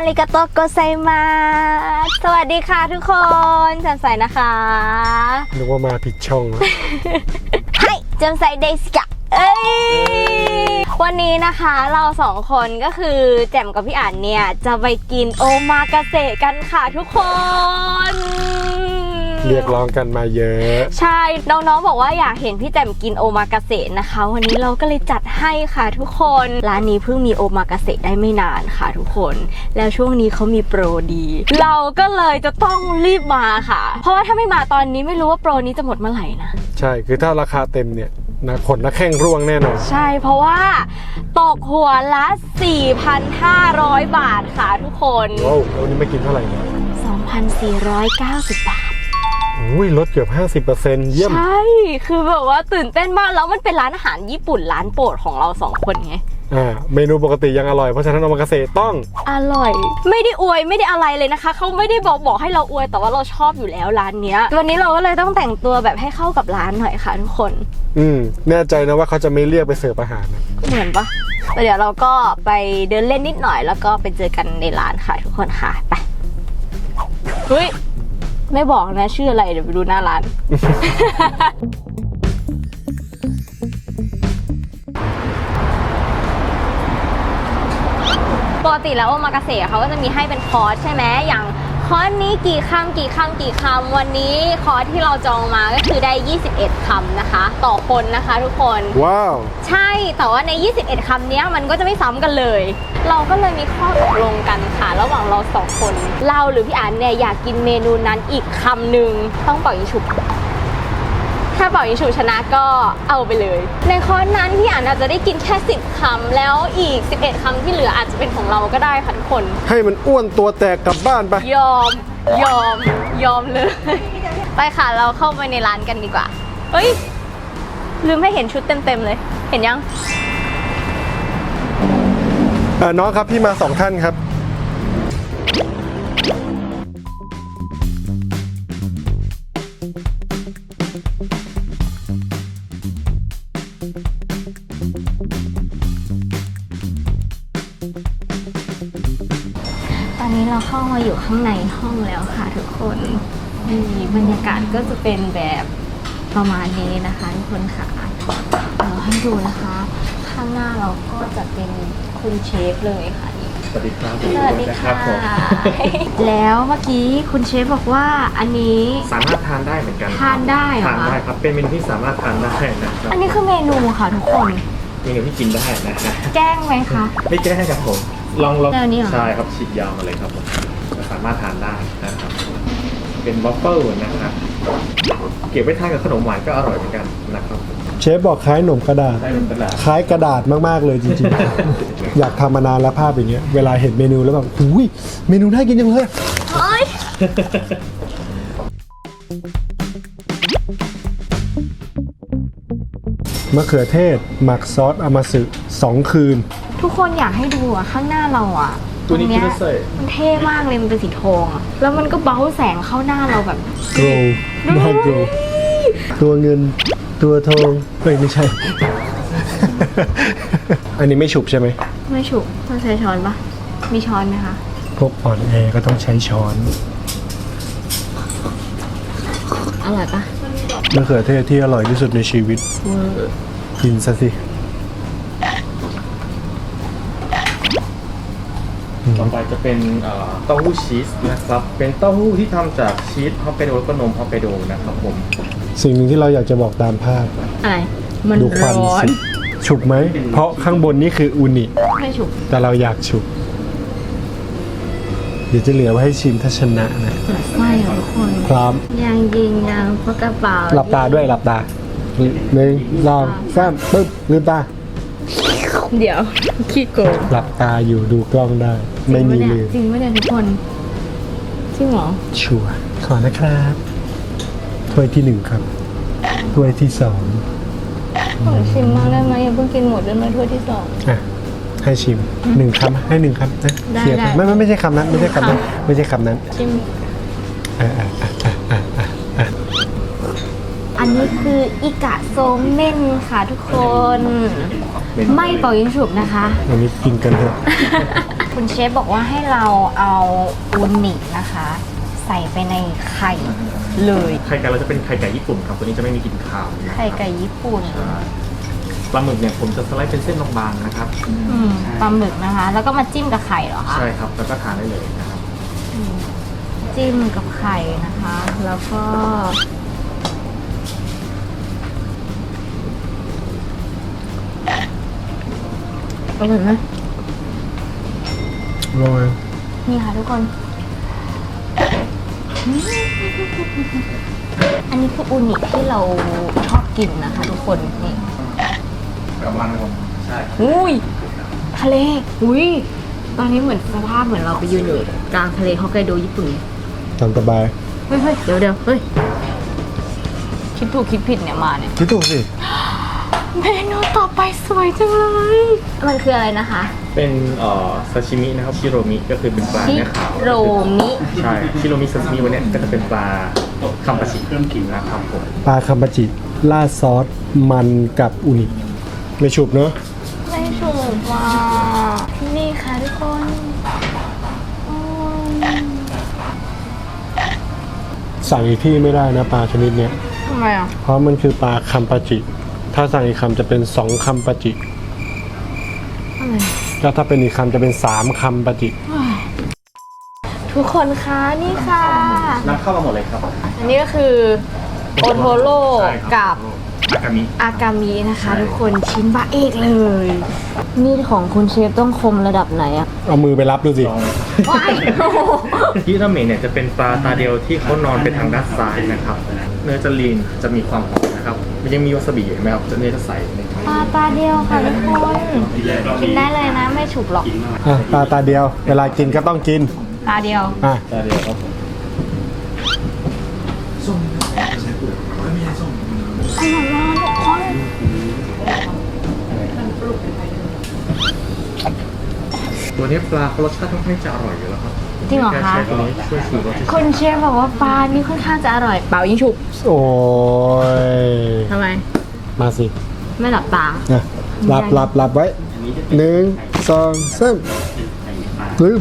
อาริกาโตโกไซมาสวัสดีค่ะทุกคนแจ่มใสนะคะนึกว่ามาผิดช่องแล้วให้แจ่มใสเดสกะเอ้ยวันนี้นะคะเราสองคนก็คือแจ่มกับพี่อ่านเนี่ย จะไปกินโอมากาเสะกันค่ะทุกคน เรียกร้องกันมาเยอะ ใช่ น้องๆ บอกว่าอยากเห็นพี่แจ่มกินโอมากาเสะนะคะ วันนี้เราก็เลยจัดให้ค่ะทุกคน ร้านนี้เพิ่งมีโอมากาเสะได้ไม่นานค่ะทุกคน แล้วช่วงนี้เขามีโปรดี เราก็เลยจะต้องรีบมาค่ะ เพราะว่าถ้าไม่มาตอนนี้ไม่รู้ว่าโปรนี้จะหมดเมื่อไหร่นะ ใช่ คือถ้าราคาเต็มเนี่ยนะขนนักแข้งร่วงแน่นอน ใช่เพราะว่าตกหัวละ 4,500 บาทค่ะทุกคน ว้าววันนี้ไม่กินเท่าไหร่เนี่ย 2,490 บาท อุ้ยลดเกือบ 50%เยี่ยม ใช่ คือแบบว่าตื่นเต้นมากแล้วมันเป็นร้านอาหารญี่ปุ่นร้านโปรดของเราสองคนไงอ่าเมนูปกติยังอร่อยเพราะฉะนั้นโอมากาเสะต้อง อร่อย ไม่ได้อวยไม่ได้อะไรเลยนะคะ เขาไม่ได้บอกบอกให้เราอวยแต่ว่าเราชอบอยู่แล้วร้านเนี้ยวันนี้เราก็เลยต้องแต่งตัวแบบให้เข้ากับร้านหน่อยค่ะทุกคน อืมแน่ใจนะว่าเขาจะไม่เรียกไปเสิร์ฟอาหารนะเหมือนปะแต่เดี๋ยวเราก็ไปเดินเล่นนิดหน่อย แล้วก็ไปเจอกันในร้านค่ะทุกคนค่ะไปเฮ้ย ไม่บอกนะชื่ออะไรเดี๋ยวไปดูหน้าร้าน ปกติแล้วโอมากาเสะเขาก็จะมีให้เป็นคอร์สใช่ไหมอย่าง คอร์สนี้กี่คำกี่คำกี่คำวันนี้คอร์สที่เราจองมาก็คือได้ 21คำนะคะ ต่อคนนะคะทุกคน ว้าว ใช่แต่ว่าใน 21คำเนี้ยมันก็จะไม่ซ้ำกันเลย เราก็เลยมีข้อตกลงกันค่ะ ระหว่างเราสองคน เราหรือพี่อันเนี่ยอยากกินเมนูนั้นอีกคำหนึ่งต้องเป่ายิงฉุบ ถ้าเป่ายิงฉุบชนะก็เอาไปเลย ในคอร์สนั้นพี่อันอาจจะได้กินแค่ 10คำแล้วอีก 11คำที่เหลืออาจจะเป็นของเราก็ได้ค่ะทุกคน ให้มันอ้วนตัวแตกกลับบ้านไป ยอม ยอม ยอมเลย ไปค่ะเราเข้าไปในร้านกันดีกว่า เฮ้ย ลืมให้เห็นชุดเต็มๆเลย เห็นยัง เออน้องครับพี่มาสองท่านครับ มาอยู่ข้างในห้องแล้วค่ะทุกคนนี่บรรยากาศก็จะเป็นแบบประมาณนี้นะคะทุกคนค่ะเราให้ดูนะคะ ข้างหน้าเราก็จะเป็นคุณเชฟเลยค่ะนี่สวัสดีครับสวัสดีนะค่ะผมแล้วเมื่อกี้คุณเชฟบอกว่าอันนี้สามารถทานได้เหมือนกันทานได้เหรอทานได้ครับเป็นเมนูที่สามารถทานได้นะครับอันนี้คือเมนูค่ะทุกคนเมนูที่กินได้นะฮะแกล้งไหมคะไม่แก้ครับผมลองลองแนวนี้เหรอใช่ครับฉีกยาวมาเลยครับผมก็สามารถทานได้นะครับ เป็นวอฟเฟิลนะครับเก็บไว้ทานกับขนมหวานก็อร่อยเหมือนกันนะครับเชฟบอกคล้ายหนมกระดาษ ได้เป็นกระดาษคล้ายกระดาษมากๆเลยจริงๆ อยากทำมานานแล้วภาพอย่างเงี้ย เวลาเห็นเมนูแล้วแบบหุยเมนูน่ากินจังเลยเฮ้ยมะเขือเทศ หมักซอสอามาสึสองคืน ทุกคนอยากให้ดูอะข้างหน้าเราอะ ตัวนี้ตรงคิเนี้ดยว่าเซ่มันเท่มากเลยมันเป็นสีทองอะแล้วมันก็เบ้าแสงเข้าหน้าเราแบบโกรหน้าโกรตัวเงิน ตัวทองเฮ้ยไม่ใช่ อันนี้ไม่ฉุบใช่ไหม ไม่ฉุกต้องใช้ช้อนปะมีช้อนไหมคะ พวกอ่อนแอก็ต้องใช้ช้อน อร่อยปะมะเขือเทศที่อร่อยที่สุดในชีวิตเวอร์กินซะสิ ต่อไปจะเป็นเอ่อเต้าหู้ชีสนะครับ เป็นเต้าหู้ที่ทำจากชีสฮอกไกโดแล้วก็นมฮอกไกโดนะครับผม สิ่งหนึ่งที่เราอยากจะบอกตามภาพ อะไร มันดูควันร้อนสิฉุบไหม เพราะข้างบนนี่คืออูนิ ไม่ฉุก แต่เราอยากฉุบเดี๋ยวจะเหลือไว้ให้ชิมถ้าชนะนะไส้อะทุกคนพร้อมยังยิงยังพกกระเป๋าหลับตาด้วยหลับตาหนึ่งสองสามปึ๊บลืมตาเดี๋ยวขี้โกงหลับตาอยู่ดูกล้องได้ ไม่มีลืม จริงไหมเนี่ยทุกคนจริงเหรอชัวร์ขอนะครับถ้วยที่หนึ่งครับถ้วยที่สองขอชิมมากได้ไหมอย่าเพิ่งกินหมดได้ไหมถ้วยที่สอง อะให้ชิมหนึ่งคำให้หนึ่งคำนะได้เคลียร์ได้ ไม่ไม่ไม่ใช่คำนั้นไม่ใช่คำนั้นไม่ใช่คำนั้นชิม อะอะอะอะอะอะอะอันนี้คืออิกะโซเม่นค่ะทุกคนเป็นไม่เป่ายิงฉุบนะคะ วันนี้กินกันเถอะ คุณเชฟบอกว่าให้เราเอาอูนินะคะ ใส่ไปในไข่เลยไข่ไก่เราจะเป็นไข่ไก่ญี่ปุ่นครับ ตัวนี้จะไม่มีกลิ่นคาวนะไข่ไก่ญี่ปุ่นใช่ปลาหมึกเนี่ยผมจะสไลด์เป็นเส้นบางๆนะครับอืมปลาหมึกนะคะ แล้วก็มาจิ้มกับไข่เหรอคะใช่ครับ แล้วก็ทานได้เลยนะครับจิ้มกับไข่นะคะ แล้วก็ อร่อยไหม โรยนี่ค่ะทุกคน อันนี้คืออูนิที่เราชอบกินนะคะทุกคนนี่กับมันครับใช่อุ้ยทะเลอุ้ยตอนนี้เหมือนสภาพเหมือนเราไปยืนอยู่กลางทะเลฮอกไกโดญี่ปุ่นตามสบายเฮ้ยเฮ้ยเดี๋ยวเดี๋ยวเฮ้ยคิดถูกคิดผิดเนี่ยมาเนี่ยคิดถูกสิเมนูต่อไปสวยจังเลย มันคืออะไรนะคะ เป็นเอ่อซาชิมินะครับชิโรมิก็คือเป็นปลาชิเนื้อขาวโรมิ ใช่ชิโรมิซาชิมิวันเนี้ยก็จะเป็นปลาคัมปาชิเพิ่มกลิ่นนะครับผมปลาคัมปาจิราดซอสมันกับอุนิไม่ฉุบเนอะไม่ถูกว่านี่ค่ะทุกคนอืมสั่งอีกที่ไม่ได้นะปลาชนิดเนี้ย ทำไมอะ เพราะมันคือปลาคัมปาจิ ถ้าสั่งอีกคำจะเป็นสองคัมปาจิ อะไร แล้วถ้าเป็นอีกคำจะเป็นสามคัมปาจิทุกคนคะนี่ค่ะนำเข้ามาหมดเลยครับอันนี้ก็คือโอโทโร่ใช่ครักับอากามิอากามินะคะใช่ทุกคนชิ้นบะเอกเลย มีดของคุณเชฟต้องคมระดับไหนอะเอามือไปรับดูสิลองเลยว้ายโอ้โหที่ราเมนเนี่ยจะเป็นปลาตาเดียวที่เขานอนไปทางด้านซ้ายนะครับ เนื้อจะลีนจะมีความหอมนะครับมันยังมีวาซาบิเห็นไหมครับจะเนื้อจะใสในปลาตาเดียวค่ะทุกคนกินได้เลยนะไม่ฉุกหรอกอะปลาตาเดียว เวลากินก็ต้องกินตาเดียวอะตาเดียวครับผมอร่อยมากทุกคนตัวนี้ปลาเขารสชาติค่อนข้างจะอร่อยอยู่แล้วครับ จริงเหรอคะ ใช้ตัวนี้ช่วยชูรสเฉยๆคุณเชฟบอกว่าปลานี่ค่อนข้างจะอร่อย เป่ายิงฉุบโอ้ย ทำไม มาสิไม่หลับตา นะรับรับรับไว้หนึ่งสองสามลืม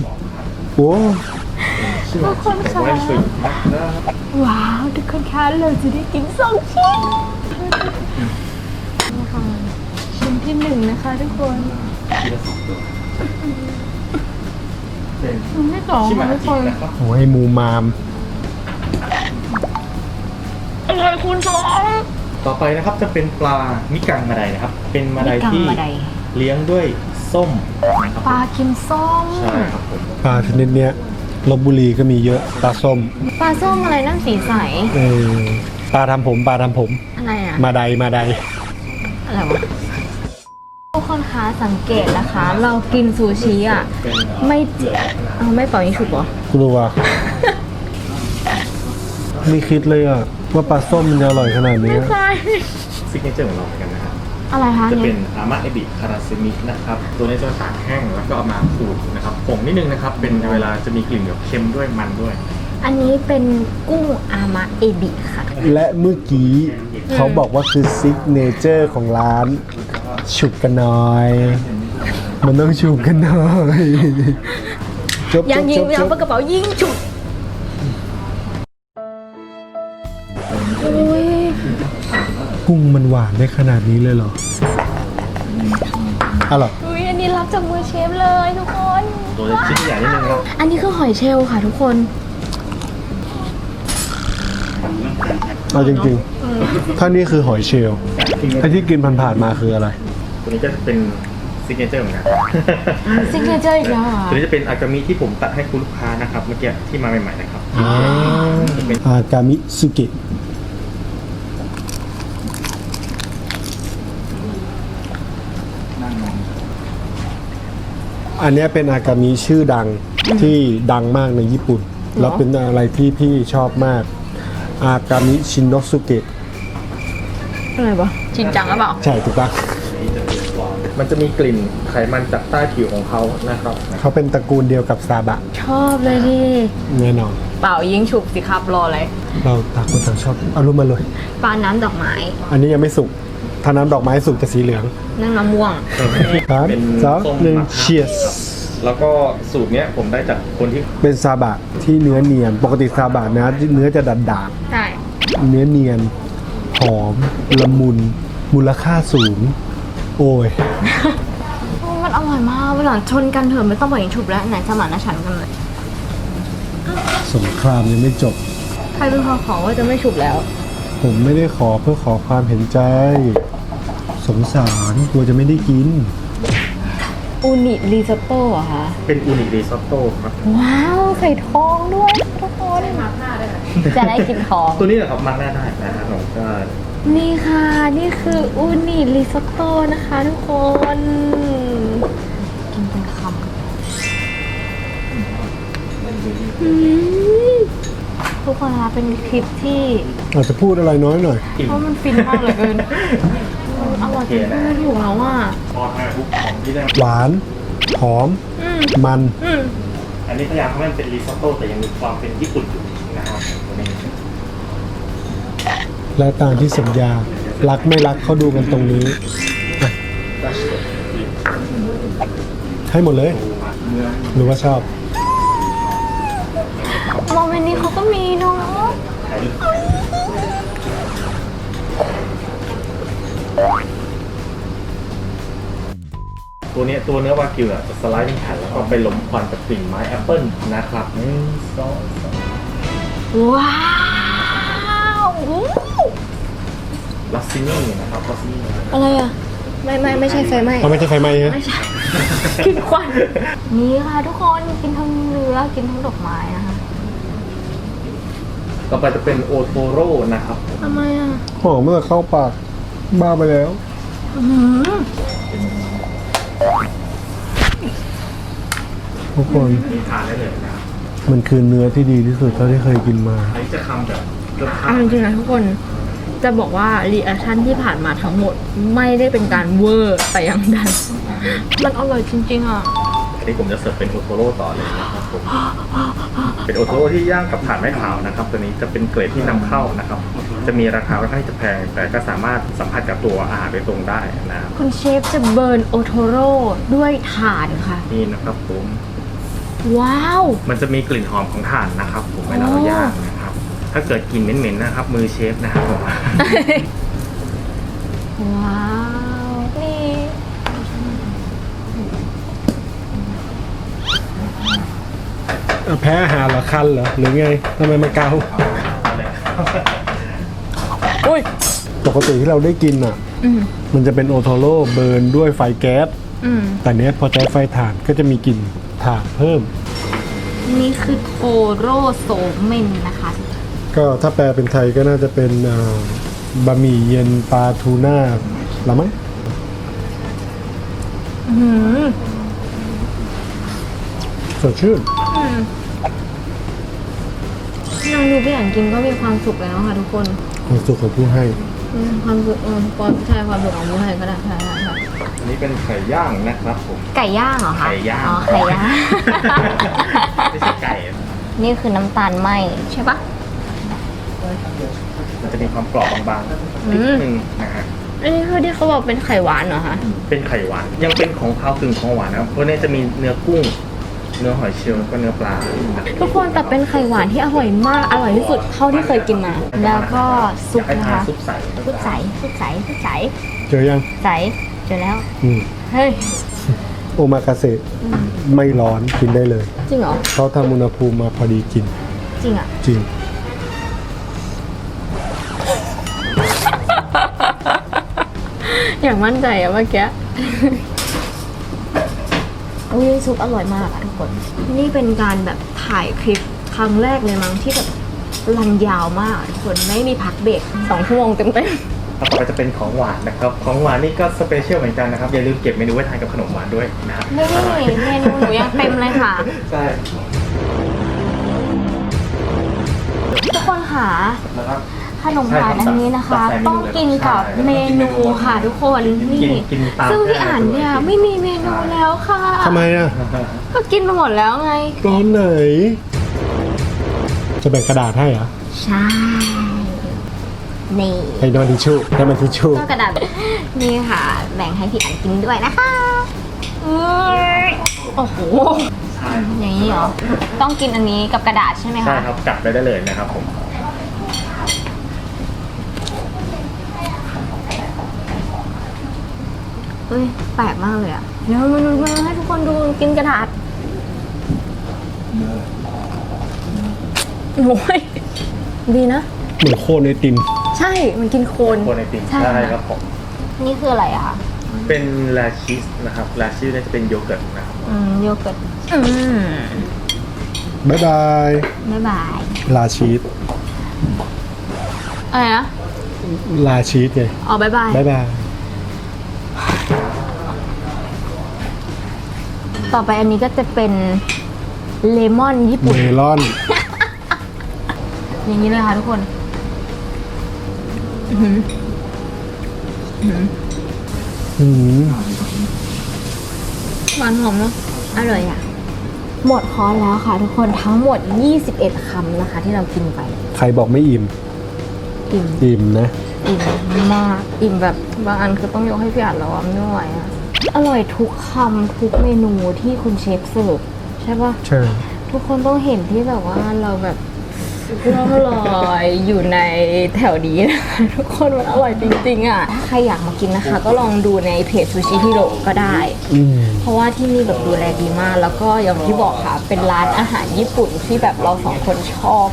โอ้ทุกคนคะไว้ช่วยนะครับว้าวทุกคนคะเราจะได้กินสองชิ้นนี่ค่ะชิ้นที่หนึ่งนะคะทุกคน ชิ้นที่สองชิมาค่ะทุกจิคนนะครับโหให้มูมาม อร่อยคูณสอง ต่อไปนะครับจะเป็นปลามิกังมาไดนะครับ เป็นมาไดที่มิกังมาได เลี้ยงด้วยส้มนะครับปลากินส้มใช่ครับผมปลาชนิดเนี้ยลบบุรีก็มีเยอะปลาส้มปลาส้มอะไรนั่นสีใสเออปลาทำผมปลาทำผม อะไรอะมาใดมาใดอะไรวะทุกคนคะ สังเกตนะคะ เรากินซูชิอะเป็นไม่เอาไม่เป่ายิงฉุบเหรอ กลัว ไม่คิดเลยอะ ว่าปลาส้มมันจะอร่อยขนาดนี้ใช่ซิกเนเจอร์ของเราเหมือนกันนะครับ อะไรคะจะเป็เนี่นยอามะเอบิคาราซิมินะครับ ตัวนี้จะตากแห้งแล้วก็เอามาขูดนะครับผงนิดนึงนะครับ เป็นเวลาจะมีกลิ่นแบบเค็มด้วยมันด้วย อันนี้เป็นกุ้งอามะเอบิค่ะ และเมื่อกี้เขาบอกว่าคือซิกเนเจอร์ของร้าน ฉุกกันหน่อย มันต้องฉุกกันหน่อยจบยังยิงจบยังจปากบกระเป๋ายิงฉุบอุ้ยกุ้งมันหวานได้ขนาดนี้เลยเหรออร่อยอุ้ยอันนี้รับจากมือเชฟเลยทุกคนตัวจะชิ้นใหญ่นิดนึงครับอันนี้คือหอยเชลล์ค่ะทุกคนเอาจริงๆถ้านี่คือหอยเชลล์ไอ้ที่กินผ่านๆมาคืออะไร ตัวนี้ก็จะเป็นซิกเนเจอร์เหมือนกัน ซิกเนเจอร์อีกแล้วเหรอตัวนี้จะเป็นอากามิที่ผมตัดให้คุณลูกค้านะครับเมื่อกี้ที่มาใหม่ๆนะครับอากามิสุกิอันเนี้ยเป็นอากามิชื่อดังที่ดังมากในญี่ปุ่น แล้วเป็นอะไรที่พี่ชอบมาก อากามิชินโนสุเกะอะไรวะจริงจังหรือเปล่า ใช่ถูกปะ มันจะมีกลิ่นไขมันจากใต้ผิวของเขานะครับ เขาเป็นตระกูลเดียวกับซาบะชอบเลยดิแน่นอน เป่ายิงฉุบสิครับรออะไรเราต่างคนต่างชอบเอารุมมาเลย ปลาน้ำดอกไม้อันนี้ยังไม่สุกถ้าน้ำดอกไม้สุกจะสีเหลืองนั่นมะม่วง สามเป็นสองส้มหนึ่งมะพร้าวเชียสครับแล้วก็สูตรเนี้ยผมได้จากคนที่เป็นซาบะที่เนื้อเนียน ปกติซาบะนะเนื้อจะดัดดาดใช่ๆเนื้อเนียน หอม ละมุน มูลค่าสูง โอ้ย มันอร่อยมากเวลาชนกันเถอะไม่ต้องบอกยิงฉุบแล้วไหนสมานฉันท์กันเลย สงครามยังไม่จบ ใครเป็นคนขอว่าจะไม่ฉุบแล้ว ผมไม่ได้ขอเพื่อขอความเห็นใจ สงสารกลัวจะไม่ได้กิน อูนิริซอตโต้เหรอคะ เป็นอูนิริซอตโต้ครับ ว้าว ใส่ทองด้วยทุกคนมาหน้าได้จะได้กินทอง ตัวนี้แหละครับมาร์กหน้าได้นะครับผมก็ นี่ค่ะ นี่คืออูนิริซอตโต้นะคะทุกคน กินเป็นคำอืมทุกคนคะเป็นคลิปที่อาจจะพูดอะไรน้อยหน่อยอิ่มเพราะมันฟินมากเหลือเกินอร่อยจนพูดไม่ถูกแล้วอะพอทานทุกของที่ได้หวานหอมอืมมันอืมอันนี้พยายามทำให้มันเป็นริซอตโต้แต่ยังมีความเป็นญี่ปุ่นอยู่นะครับตัวนี้ และตามที่สัญญา รักไม่รักเขาดูกันตรงนี้อะให้หมดเลย หรือว่าชอบ โมเมนต์นี้เขาก็มีเนาะตัวเนี้ยตัวเนื้อวากิวอะจะสไลด์เป็นแผ่นแล้วก็ไปลมควันกับกลิ่นไม้แอปเปิลนะครับหนึ่งสองสามว้าวอู้ ลัสซินี่นะครับลัสซินี่นะครับอะไรอะ ไม่ไม่ไม่ใช่ไฟไหม้เขาไม่ใช่ไฟไหม้ฮะไม่ใช่ กินควันนี่ค่ะ ทุกคนกินทั้งเนื้อกินทั้งดอกไม้นะคะต่อไปจะเป็นโอโทโร่นะครับทำไมอะหอมเมื่อเข้าปากบ้าไปแล้ว อื้อหือทุกคน นี่ทานได้เลยนะครับมันคือเนื้อที่ดีที่สุดเท่าที่เคยกินมา อันนี้จะทำแบบรสชาเอาติจริงๆนะทุกคน จะบอกว่ารีแอคชั่นที่ผ่านมาทั้งหมดไม่ได้เป็นการเวอร์แต่อย่างใดมันอร่อยจริงๆอะอันนี้ผมจะเสิร์ฟเป็นโอโทโร่ต่อเลยนะครับผมเป็นโอโทโร่ที่ย่างกับถ่านไม้ขาวนะครับ ตัวนี้จะเป็นเกรดที่นำเข้านะครับ จะมีราคาค่อนข้างที่จะแพง แต่ก็สามารถสัมผัสกับตัวอาหารโดยตรงได้นะครับคุณเชฟจะเบิร์นโอโทโร่ด้วยถ่านค่ะนี่นะครับผมว้าว มันจะมีกลิ่นหอมของถ่านนะครับ ผมเวลาเราย่างนะครับ ถ้าเกิดกลิ่นเหม็นๆนะครับ มือเชฟนะครับผมว้าว นี่แพ้อาหารเหรอคันเหรอหรือไงทำไมมันเกาอุ้ยปกติที่เราได้กินอะ อืมมันจะเป็นโอโทโร่เบิร์นด้วยไฟแก๊สอืมแต่เนี้ยพอใช้ไฟถ่านก็จะมีกลิ่นถ่านเพิ่ม นี่คือโทโร่โซเมนนะคะก็ ถ้าแปลเป็นไทยก็น่าจะเป็นอ่าบะหมี่เย็นปลาทูน่าละมั้งอืมสดชื่นอืมนางดูพี่อ่านกินก็มีความสุขแล้วค่ะทุกคน ความสุขของผู้ให้อืมความสุขเออความใช่ความสุขของผู้ให้ก็ได้ใช่ใช่ใช่อันนี้เป็นไข่ย่างนะครับผม ไก่ย่างเหรอคะ ไก่ย่าง อ๋อ ไก่ย่าง ไม่ใช่ไก่ นี่คือน้ำตาลไหมใช่ปะ มันจะมีความกรอบบางๆนิดนึงนะฮะอันนี้คือที่เขาบอกเป็นไข่หวานเหรอคะเป็นไข่หวาน ยังเป็นของคาวกึ่งของหวานนะครับเพราะเนี่ยจะมีเนื้อกุ้ง เนื้อหอยเชลล์แล้วก็เนื้อปลาทุกคนแต่เป็นไข่หวานที่อร่อยมากอร่อยที่สุดเท่าที่เคยกินมาแล้วก็ซุอปยากให้นะทานคะ ซุปใสซุปใสซุปใสซุปใสเจอยังใสเจอแล้ว อืมเฮ้ย โอมากาเสะไม่ร้อนกินได้เลย จริงเหรอ เขาทำอุณหภูมิมาพอดีกินจริงอะ จริง อย่างมั่นใจอะเมื่อกี้อุ้ยซุปอร่อยมากอะทุกคน นี่เป็นการแบบถ่ายคลิปครั้งแรกเลยมั้งที่แบบรันยาวมากอะทุกคนไม่มีพักเบรกสองชั่วโมงเต็มต่อไปจะเป็นของหวานนะครับ ของหวานนี่ก็สเปเชียลเหมือนกันนะครับ อย่าลืมเก็บเมนูไว้ทานกับขนมหวานด้วยนะครับๆไม่ได้เมนูหนูยังเต็มเลยค่ะ ใช่ทุกคนค่ะนะครับข นมหวานอันนี้นะคะใช่ครับต้องกินกับใช่เมนูค่ะทุกคนนี่กินกินตามซึ่งพี่อ่านเนี่ยไม่มีเมนูแล้วค่ะทำไมอะก็กินไปหมดแล้วไงตอนไหน จะแบ่งกระดาษให้เหรอใช่นี่ให้นอนทิชชู่ให้มันทิชชู่ก็กระดาษนี่ค่ะ แบ่งให้พี่อันกินด้วยนะคะอืโอ้โหอย่างนี้เหรอ ต้องกินอันนี้กับกระดาษใช่ไหมคะ ใช่ครับ กัดไปได้เลยนะครับผม เฮ้ย แปลกมากเลยอะเดี๋ยวมันมันให้ทุกคนดูกินกระดาษโอ้ยดีนะ เหมือนโคนไอติมใช่มันกินโคนโคนไอติมใช่ใช่ค่ะครับผม นี่คืออะไรอะคะเป็นลาชีสนะครับ ลาชีสเนี่ยจะเป็นโยเกิร์ตนะครับอืมโยเกิร์ตอืมบ๊ายบาย บ๊ายบายลาชีสอะไรนะลาชีสไงอ๋อบ๊ายบาย บ๊ายบาย ต่อไปอันนี้ก็จะเป็นเลมอนญี่เมปุ่นลอน อย่างนี้เลยค่ะทุกคนอื้อหืออืมหวานหอมเนาะอร่อยอะ หมดคอร์สแล้วค่ะทุกคนทั้งหมด 21คำนะคะ ที่เรากินไปใครบอกไม่อิ่ม อิ่มอิ่มนะ อิ่มมาก อิ่มแบบบางอันคือต้องยกให้พี่อัดแล้วอะไม่ไหวอะ อร่อยทุกคำทุกเมนูที่คุณเชฟเสิร์ฟใช่ปะใช่ทุกคนต้องเห็นที่แบบว่าเราแบบล่องลอยอยู่ในแถวนี้นะคะทุกคนมันอร่อยจริงๆอะถ้าใครอยากมากินนะคะ ก็ลองดูในเพจซูชิฮิโร่ก็ได้ อืม เพราะว่าที่นี่แบบดูแลดีมาก แล้วก็อย่างที่บอกค่ะ เป็นร้านอาหารญี่ปุ่นที่แบบเราสองคนชอบ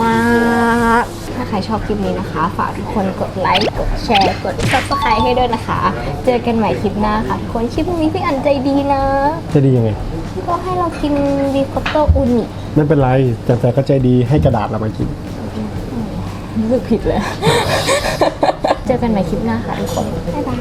มากถ้า ใครชอบคลิปนี้นะคะ ฝากทุกคนกดไลค์ กดแชร์ กด subscribe ให้ด้วยนะคะ เจอกันใหม่คลิปหน้าค่ะทุกคน คลิปนี้พี่อันใจดีนะ จะดียังไง ก็ให้เรากินริคอตโตอุนิไม่เป็นไรแต่แต่ก็ใจดีให้กระดาษเรามากิน รู้สึกผิดเลย เจอกันใหม่คลิปหน้าค่ะทุกคน บ๊ายบาย